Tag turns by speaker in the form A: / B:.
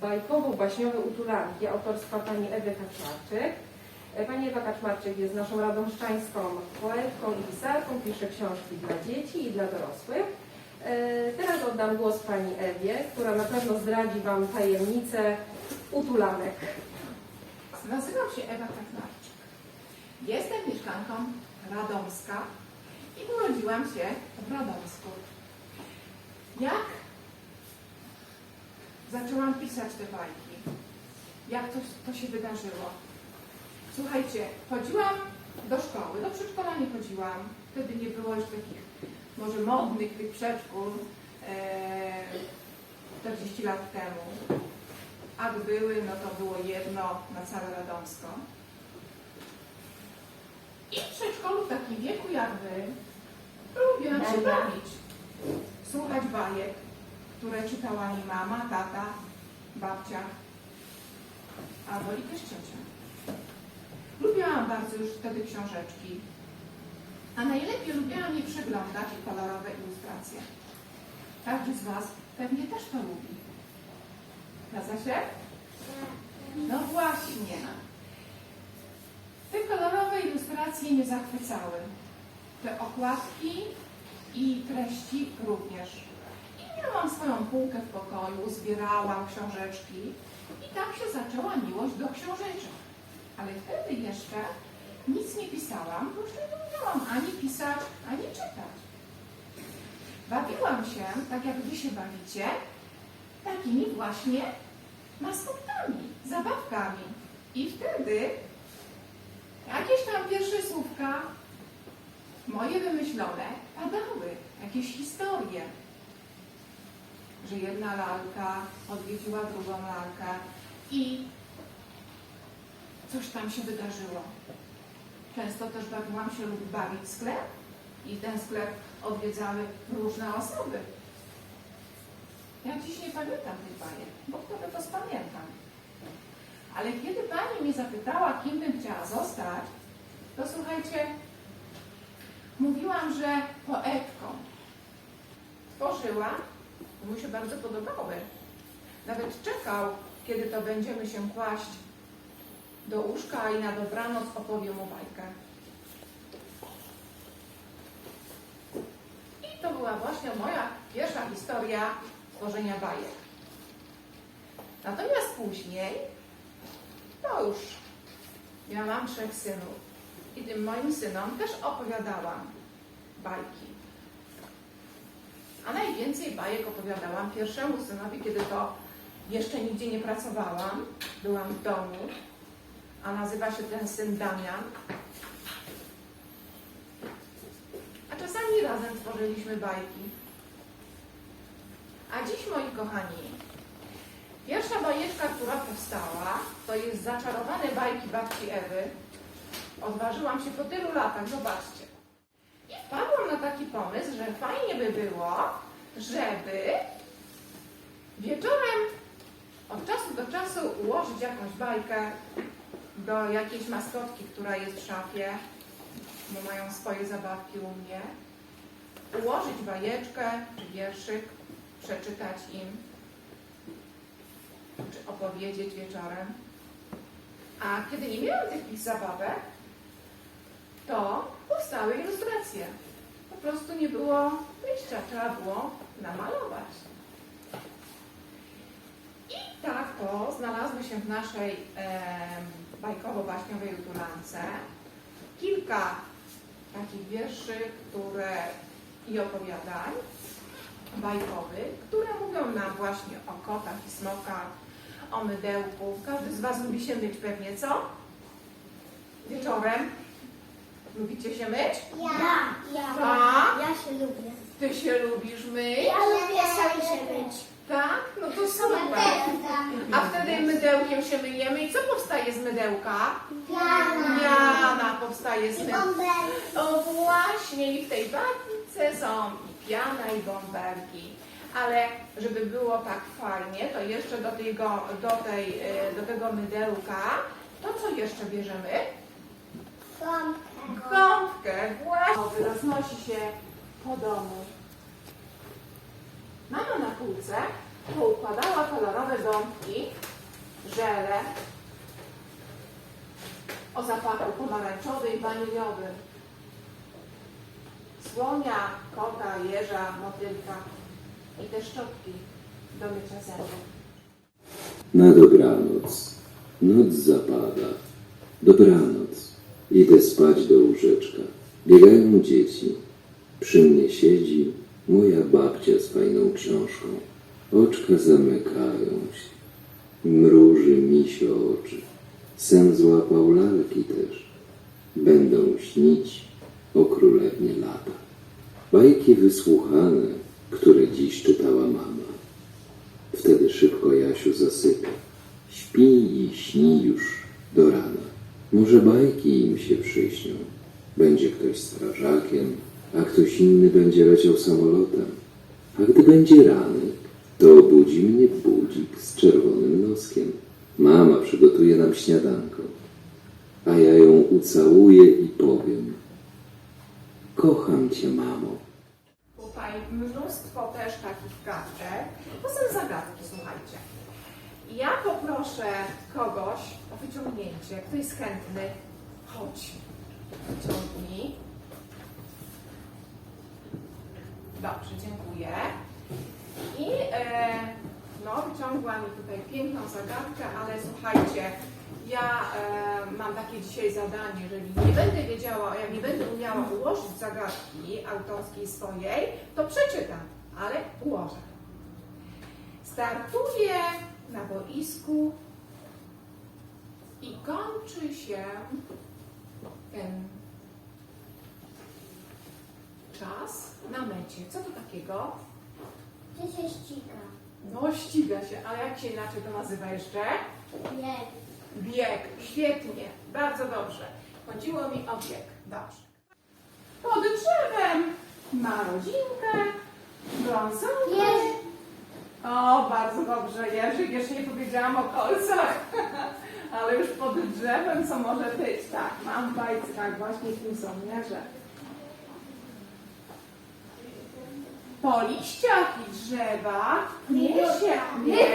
A: bajkowo-baśniowe utulanki autorstwa pani Ewy Kaczmarczyk. E, Pani Ewa Kaczmarczyk jest naszą radomszczańską poetką i pisarką, pisze książki dla dzieci i dla dorosłych. E, Teraz oddam głos pani Ewie, która na pewno zdradzi Wam tajemnicę utulanek.
B: Nazywam się Ewa Kaczmarczyk. Jestem mieszkanką Radomska i urodziłam się w Radomsku. Jak zaczęłam pisać te bajki? Jak to, to się wydarzyło? Słuchajcie, chodziłam do szkoły, do przedszkola nie chodziłam. Wtedy nie było już takich może modnych tych przedszkól e, 40 lat temu. A były, no to było jedno na całe Radomsko. I w przedszkolu w takim wieku jak wy lubiłam się bawić. Słuchać bajek, które czytała mi mama, tata, babcia, albo i też ciocia. Lubiłam bardzo już wtedy książeczki, a najlepiej lubiłam je przeglądać i kolorowe ilustracje. Każdy z Was pewnie też to lubi. Zgadza się? No właśnie. Te kolorowe ilustracje mnie zachwycały. Te okładki i treści również. Miałam swoją półkę w pokoju, zbierałam książeczki i tak się zaczęła miłość do książeczek. Ale wtedy jeszcze nic nie pisałam, bo jeszcze nie umiałam ani pisać, ani czytać. Bawiłam się, tak jak wy się bawicie, takimi właśnie maskotkami, zabawkami. I wtedy jakieś tam pierwsze słówka, moje wymyślone, padały. Jakieś historie. Że jedna lalka odwiedziła drugą lalkę i coś tam się wydarzyło. Często też bawiłam się lub bawić sklep i ten sklep odwiedzały różne osoby. Ja dziś nie pamiętam tych bajek, bo wtedy to spamiętam. Ale kiedy pani mnie zapytała, kim bym chciała zostać, to słuchajcie, mówiłam, że poetką. Tworzyłam, mu się bardzo podobały. Nawet czekał, kiedy to będziemy się kłaść do łóżka i na dobranoc opowiem mu bajkę. I to była właśnie moja pierwsza historia tworzenia bajek. Natomiast później, to już miałam trzech synów i tym moim synom też opowiadałam bajki. A najwięcej bajek opowiadałam pierwszemu synowi, kiedy to jeszcze nigdzie nie pracowałam, byłam w domu, a nazywa się ten syn Damian. A czasami razem tworzyliśmy bajki. A dziś, moi kochani, pierwsza bajeczka, która powstała, to jest Zaczarowane bajki babci Ewy. Odważyłam się po tylu latach, zobaczcie. Wpadłam na taki pomysł, że fajnie by było, żeby wieczorem od czasu do czasu ułożyć jakąś bajkę do jakiejś maskotki, która jest w szafie, bo mają swoje zabawki u mnie. Ułożyć bajeczkę czy wierszyk, przeczytać im, czy opowiedzieć wieczorem. A kiedy nie miałam tych zabawek, to powstały ilustracje. Po prostu nie było wyjścia, trzeba było namalować. I tak to znalazły się w naszej em, bajkowo-baśniowej utulance kilka takich wierszy, które i opowiadań bajkowych, które mówią nam właśnie o kotach i smokach, o mydełku. Każdy z Was lubi się myć pewnie, co? Wieczorem. Lubicie się myć?
C: Ja, ja,
B: A?
C: ja się lubię.
B: Ty się lubisz myć?
C: Ja lubię sami się myć.
B: Tak? No to super. A wtedy mydełkiem się myjemy i co powstaje z mydełka?
C: Piana.
B: Piana powstaje z
C: bąbelki.
B: O właśnie, i w tej bajce są i piana, i bąbelki. Ale żeby było tak fajnie, to jeszcze do tego, do tej, e, do tego mydełka, to co jeszcze bierzemy?
C: Gąbkę.
B: Gąbkę, właśnie. Roznosi się po domu. Mama na półce poukładała kolorowe gąbki, żele o zapachu pomarańczowym i waniliowym. Słonia, kota, jeża, motylka i te szczotki do mycia zębów.
D: Na dobranoc. Noc zapada. Dobranoc. Idę spać do łóżeczka. Biegają dzieci. Przy mnie siedzi moja babcia z fajną książką. Oczka zamykają się. Mruży mi się oczy. Sen złapał lalki też. Będą śnić o królewnie lata. Bajki wysłuchane, które dziś czytała mama. Wtedy szybko Jasiu zasypia. Śpi i śni już do rana. Może bajki im się przyśnią. Będzie ktoś strażakiem, a ktoś inny będzie leciał samolotem. A gdy będzie ranek, to obudzi mnie budzik z czerwonym noskiem. Mama przygotuje nam śniadanko, a ja ją ucałuję i powiem: Kocham cię, mamo.
B: Tutaj mnóstwo też takich kartek. To są zagadki, słuchajcie. Ja poproszę kogoś o wyciągnięcie. Kto jest chętny? Chodź. Wyciągnij. Dobrze, dziękuję. I e, no, wyciągła mi tutaj piękną zagadkę, ale słuchajcie, ja e, mam takie dzisiaj zadanie, jeżeli nie będę wiedziała, jak nie będę umiała ułożyć zagadki autorskiej swojej, to przeczytam, ale ułożę. Startuję na boisku i kończy się ten czas na mecie. Co to takiego?
C: Ty się ściga.
B: No, ściga się, ale jak się inaczej to nazywa jeszcze?
C: Nie.
B: Bieg. Świetnie, bardzo dobrze. Chodziło mi o bieg. Dobrze. Pod drzewem ma rodzinkę, brązową. O, bardzo dobrze, Jerzy. Jeszcze nie powiedziałam o kolcach, ale już pod drzewem co może być? Tak, mam w bajckach, właśnie kim są mierze. Po liściach i drzewach nie, nie,